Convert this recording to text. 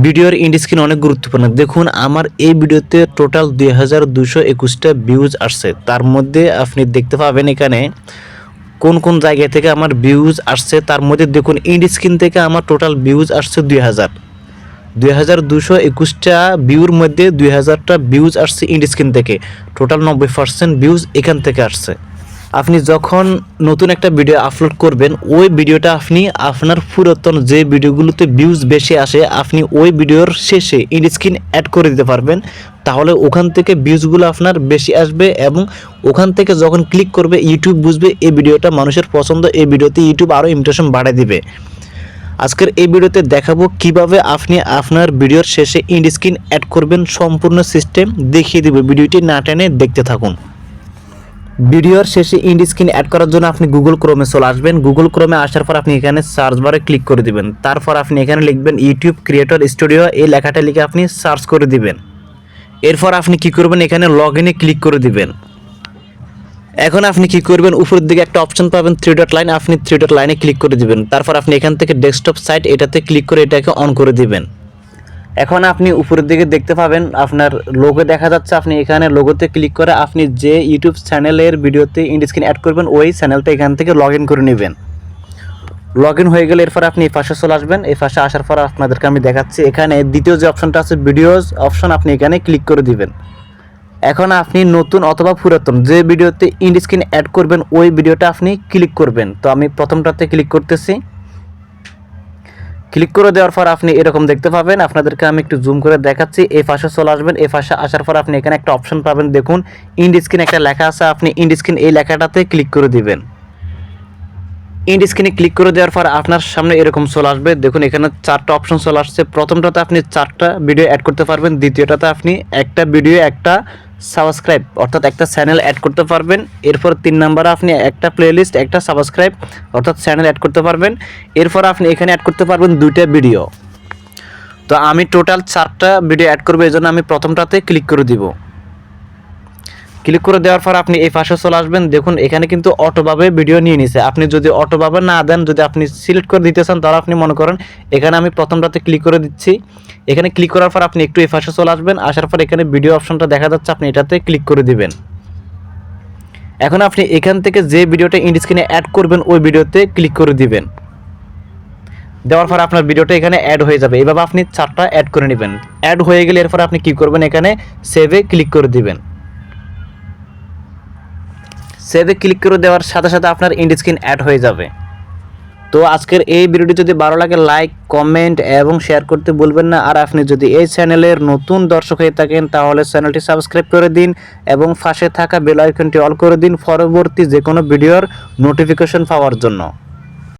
ভিডিওর ইন্ড স্ক্রিন অনেক গুরুত্বপূর্ণ। দেখুন, আমার এই ভিডিওতে টোটাল দুই হাজার দুশো একুশটা ভিউজ আসছে। তার মধ্যে আপনি দেখতে পাবেন এখানে কোন কোন জায়গা থেকে আমার ভিউজ আসছে। তার মধ্যে দেখুন ইন্ড স্ক্রিন থেকে আমার টোটাল ভিউজ আসছে দুই হাজার। দুই হাজার দুশো একুশটা ভিউর মধ্যে দুই হাজারটা ভিউজ আসছে ইন্ড স্ক্রিন থেকে। টোটাল নব্বই পার্সেন্ট ভিউজ এখান থেকে আসছে। আপনি যখন নতুন একটা ভিডিও আপলোড করবেন, ওই ভিডিওটা আপনি আপনার পুরাতন যে ভিডিওগুলোতে ভিউজ বেশি আসে, আপনি ওই ভিডিওর শেষে ইন্ড স্ক্রিন অ্যাড করে দিতে পারবেন। তাহলে ওখান থেকে ভিউজগুলো আপনার বেশি আসবে এবং ওখান থেকে যখন ক্লিক করবে ইউটিউব বুঝবে এই ভিডিওটা মানুষের পছন্দ, এই ভিডিওতে ইউটিউব আরও ইমপ্রেশন বাড়ায় দিবে। আজকের এই ভিডিওতে দেখাবো কীভাবে আপনি আপনার ভিডিওর শেষে ইন্ড স্ক্রিন অ্যাড করবেন, সম্পূর্ণ সিস্টেম দেখিয়ে দেবে। ভিডিওটি না টেনে দেখতে থাকুন। ভিডিওর শেষে ইন্ড স্ক্রিন অ্যাড করার জন্য আপনি গুগল ক্রোমে চলে আসবেন। গুগল ক্রোমে আসার পর আপনি এখানে সার্চ বারে ক্লিক করে দিবেন। তারপর আপনি এখানে লিখবেন ইউটিউব ক্রিয়েটর স্টুডিও এই লেখাটা লিখে আপনি সার্চ করে দিবেন। এরপর আপনি কি করবেন? এখানে লগ ইনে ক্লিক করে দিবেন। এখন আপনি কি করবেন? উপরের দিকে একটা অপশন পাবেন থ্রি ডট লাইন আপনি থ্রি ডট লাইনে ক্লিক করে দিবেন। তারপর আপনি এখান থেকে ডেস্কটপ সাইট এটাতে ক্লিক করে এটাকে অন করে দিবেন। এখন আপনি উপরের দিকে দেখতে পাবেন আপনার লোগো দেখা যাচ্ছে, আপনি এখানে লোগোতে ক্লিক করে আপনি যে ইউটিউব চ্যানেলের ভিডিওতে ইন্ড স্ক্রিন অ্যাড করবেন, ওই চ্যানেলটা এখান থেকে লগ করে নেবেন। লগ ইন হয়ে গেলে এরপর আপনি এই পাশে চলে আসবেন, এই পাশে আসার পর আপনাদেরকে আমি দেখাচ্ছি, এখানে দ্বিতীয় যে অপশনটা আছে ভিডিওস অপশন আপনি এখানে ক্লিক করে দিবেন। এখন আপনি নতুন অথবা পুরাতন যে ভিডিওতে ইন্ড স্ক্রিন অ্যাড করবেন, ওই ভিডিওটা আপনি ক্লিক করবেন। তো আমি প্রথমটাতে ক্লিক করতেছি। ক্লিক করে দেওয়ার পর আপনি এরকম দেখতে পাবেন। আপনাদেরকে আমি একটু জুম করে দেখাচ্ছি। এই পাশে চলে আসবেন। এই পাশে আসার পর আপনি এখানে একটা অপশন পাবেন। দেখুন ইন্ড স্ক্রিন একটা লেখা আছে। আপনি ইন্ড স্ক্রিন এই লেখাটাতে ক্লিক করে দিবেন। ইন্ড স্ক্রিনে ক্লিক করে দেওয়ার পর আপনার সামনে এরকম চলে আসবে। দেখুন, এখানে চারটা অপশন চলে আসছে। প্রথমটাতে আপনি চারটা ভিডিও অ্যাড করতে পারবেন। দ্বিতীয়টাতে আপনি একটা ভিডিও একটা সাবস্ক্রাইব, অর্থাৎ একটা চ্যানেল অ্যাড করতে পারবেন। এরপর তিন নম্বরে আপনি একটা প্লেলিস্ট একটা সাবস্ক্রাইব অর্থাৎ চ্যানেল অ্যাড করতে পারবেন। এরপর আপনি এখানে অ্যাড করতে পারবেন দুইটা ভিডিও তো আমি টোটাল চারটা ভিডিও অ্যাড করব, এই জন্য আমি প্রথমটাতে ক্লিক করে দিব। ক্লিক করে দেওয়ার পর আপনি এই পাশে চলে আসবেন। দেখুন, এখানে কিন্তু অটোভাবে ভিডিও নিয়ে নিছে। আপনি যদি অটোভাবে না দেন, যদি আপনি সিলেক্ট করে দিতে চান, তাহলে আপনি মনে করেন এখানে আমি প্রথমটাতে ক্লিক করে দিচ্ছি। এখানে ক্লিক করার পর আপনি একটু এই পাশে চলে আসবেন। আসার পর এখানে ভিডিও অপশনটা দেখা যাচ্ছে, আপনি এটাতে ক্লিক করে দিবেন। এখন আপনি এখান থেকে যে ভিডিওটা ইন্ড স্ক্রিনে অ্যাড করবেন, ওই ভিডিওতে ক্লিক করে দিবেন। দেওয়ার পর আপনার ভিডিওটা এখানে অ্যাড হয়ে যাবে। এইভাবে আপনি চারটা অ্যাড করে নেবেন। অ্যাড হয়ে গেলে এরপর আপনি কি করবেন? এখানে সেভে ক্লিক করে দিবেন। সেভে ক্লিক করে দেওয়ার সাথে সাথে আপনার ইন্ডি স্ক্রিন অ্যাড হয়ে যাবে। তো আজকের এই ভিডিওটি যদি ভালো লাগে লাইক কমেন্ট এবং শেয়ার করতে বলবেন না। আর আপনি যদি এই চ্যানেলের নতুন দর্শক হয়ে থাকেন, তাহলে চ্যানেলটি সাবস্ক্রাইব করে দিন এবং ফাঁসে থাকা বেল আইকনটি অল করে দিন পরবর্তী যে কোনো ভিডিওর নোটিফিকেশন পাওয়ার জন্য।